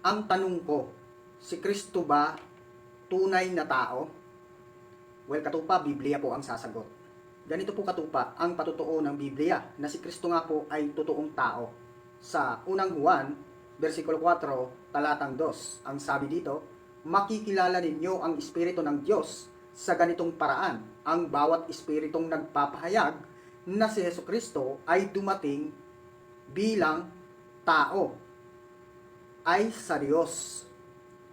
Ang tanong ko, si Kristo ba tunay na tao? Well, katupa, Biblia po ang sasagot. Ganito po katupa ang patutuo ng Biblia na si Kristo nga po ay totoong tao. Sa unang Juan, versikulo 4, talatang 2, ang sabi dito, makikilala ninyo ang Espiritu ng Diyos sa ganitong paraan. Ang bawat Espiritong nagpapahayag na si Yesu Kristo ay dumating bilang tao ay sa Diyos.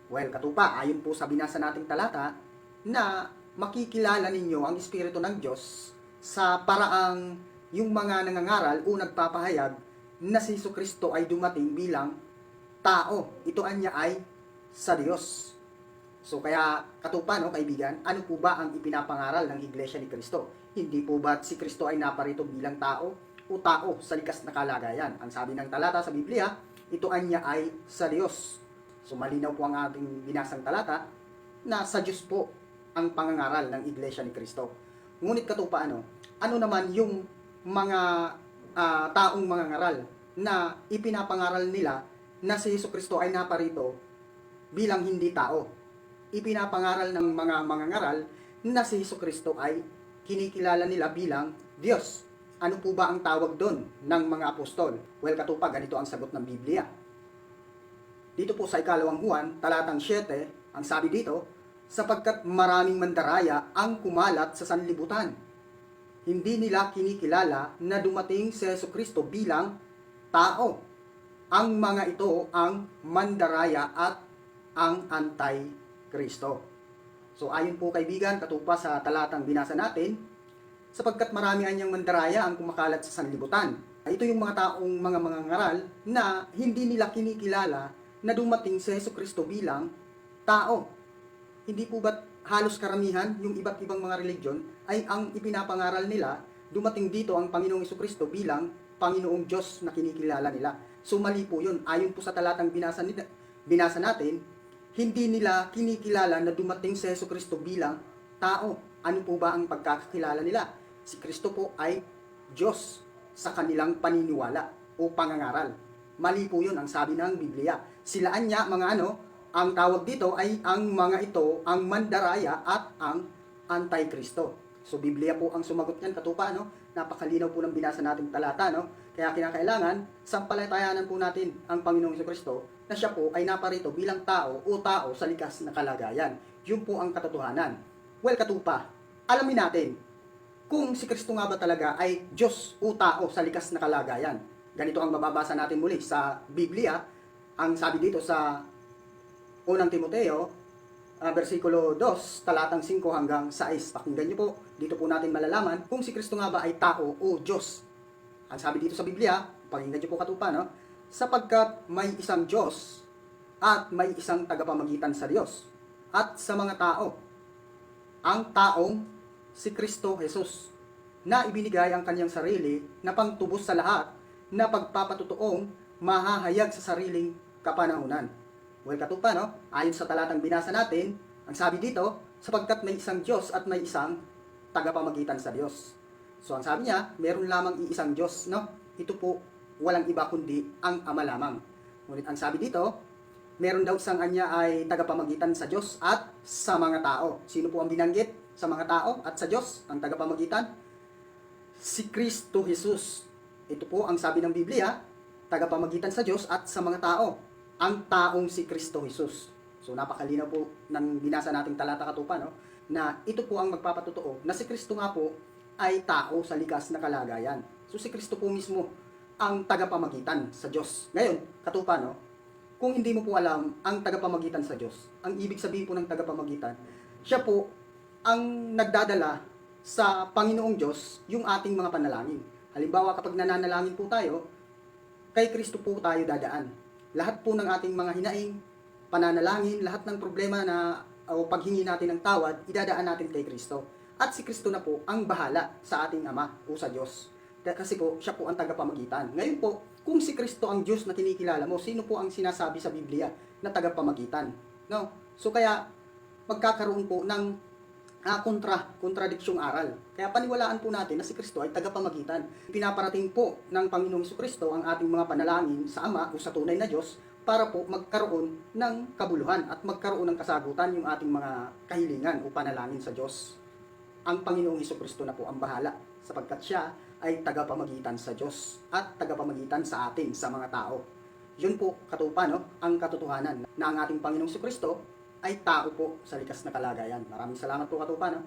Well, katupa, ayon po sa binasa nating talata, na makikilala ninyo ang Espiritu ng Diyos sa paraang yung mga nangangaral o nagpapahayag na si Yesu Kristo ay dumating bilang tao. Ito anya ay sa Diyos. So kaya katupa no kaibigan, ano po ba ang ipinapangaral ng Iglesia ni Kristo? Hindi po ba si Kristo ay naparito bilang tao o tao sa likas na kalagayan? Ang sabi ng talata sa Biblia, ito anya ay sa Diyos. So malinaw po ang ating binasang talata na sa Diyos po ang pangangaral ng Iglesia ni Kristo. Ngunit katupa ano, ano naman yung mga ah, taong mangangaral na ipinapangaral nila na si Yesu Kristo ay naparito bilang hindi tao. Ipinapangaral ng mga mangangaral na si Yesu Kristo ay kinikilala nila bilang Diyos. Ano po ba ang tawag doon ng mga apostol? Well, katupa, ganito ang sagot ng Biblia. Dito po sa ikalawang Juan, talatang 7, ang sabi dito, sapagkat maraming mandaraya ang kumalat sa sanlibutan. Hindi nila kinikilala na dumating si Yesu Kristo bilang tao. Ang mga ito ang mandaraya at ang anti-Kristo. So ayon po kaibigan, katupa sa talatang binasa natin, sapagkat marami anyang mandaraya ang kumakalat sa sanlibutan. Ito yung mga taong mga mga ngaral na hindi nila kinikilala na dumating si Yesu Kristo bilang tao. Hindi po ba halos karamihan yung iba't ibang mga religion ay ang ipinapangaral nila dumating dito ang Panginoong Yesu Kristo bilang Panginoong Diyos na kinikilala nila. So mali po yun. Ayon po sa talatang binasa, nila, binasa natin, hindi nila kinikilala na dumating si Yesu Kristo bilang tao. Ano po ba ang pagkakakilala nila? Si Kristo po ay Diyos sa kanilang paniniwala o pangangaral. Mali po yun ang sabi ng Biblia. Silaan niya mga ano, ang tawag dito ay ang mga ito, ang mandaraya at ang antikristo. So Biblia po ang sumagot niyan katupa no. Napakalinaw po ng binasa nating talata no. Kaya kinakailangan sampalatayanan po natin ang Panginoong Kristo na siya po ay naparito bilang tao o tao sa likas na kalagayan. Yun po ang katotohanan. Well katupa, alamin natin kung si Kristo nga ba talaga ay Diyos o tao sa likas na kalagayan. Ganito ang mababasa natin muli sa Biblia. Ang sabi dito sa unang Timoteo, ah, versikulo 2, talatang 5 hanggang 6. Pakinggan niyo po, dito po natin malalaman kung si Kristo nga ba ay tao o Diyos. Ang sabi dito sa Biblia, pakinggan niyo po katupa, no? Sapagkat may isang Diyos at may isang tagapamagitan sa Diyos at sa mga tao. Ang taong si Kristo Jesus na ibinigay ang kanyang sarili na pangtubos sa lahat na pagpapatutuong mahahayag sa sariling kapanahunan. Well, katupa, no? Ayon sa talatang binasa natin, ang sabi dito, sapagkat may isang Diyos at may isang tagapamagitan sa Diyos. So, ang sabi niya, meron lamang iisang Diyos, no? Ito po, walang iba kundi ang Ama lamang. Ngunit ang sabi dito, meron daw isang anya ay tagapamagitan sa Diyos at sa mga tao. Sino po ang binanggit sa mga tao at sa Diyos, ang tagapamagitan? Si Kristo Jesus. Ito po ang sabi ng Biblia, tagapamagitan sa Diyos at sa mga tao. Ang taong si Kristo Jesus. So napakalinaw po ng binasa nating talata katupa, no? na ito po ang magpapatotoo na si Kristo nga po ay tao sa likas na kalagayan. So si Kristo po mismo ang tagapamagitan sa Diyos. Ngayon, katupa, no? Kung hindi mo po alam ang tagapamagitan sa Diyos, ang ibig sabihin po ng tagapamagitan, siya po ang nagdadala sa Panginoong Diyos yung ating mga panalangin. Halimbawa, kapag nananalangin po tayo, kay Kristo po tayo dadaan. Lahat po ng ating mga hinaing, pananalangin, lahat ng problema na o paghingi natin ng tawad, idadaan natin kay Kristo. At si Kristo na po ang bahala sa ating Ama o sa Diyos. Kasi po, siya po ang tagapamagitan. Ngayon po, kung si Kristo ang Diyos na kinikilala mo, sino po ang sinasabi sa Biblia na tagapamagitan? No? So kaya, magkakaroon po ng ah, kontra, kontradiksyong aral. Kaya paniwalaan po natin na si Kristo ay tagapamagitan. Pinaparating po ng Panginoong Kristo ang ating mga panalangin sa Ama o sa tunay na Diyos para po magkaroon ng kabuluhan at magkaroon ng kasagutan yung ating mga kahilingan o panalangin sa Diyos. Ang Panginoong Heso Kristo na po ang bahala sapagkat siya ay tagapamagitan sa Diyos at tagapamagitan sa atin, sa mga tao. Yun po, katupa, no? ang katotohanan na ang ating Panginoong Kristo ay tao po sa likas na kalagayan. Maraming salamat po, katupa. No?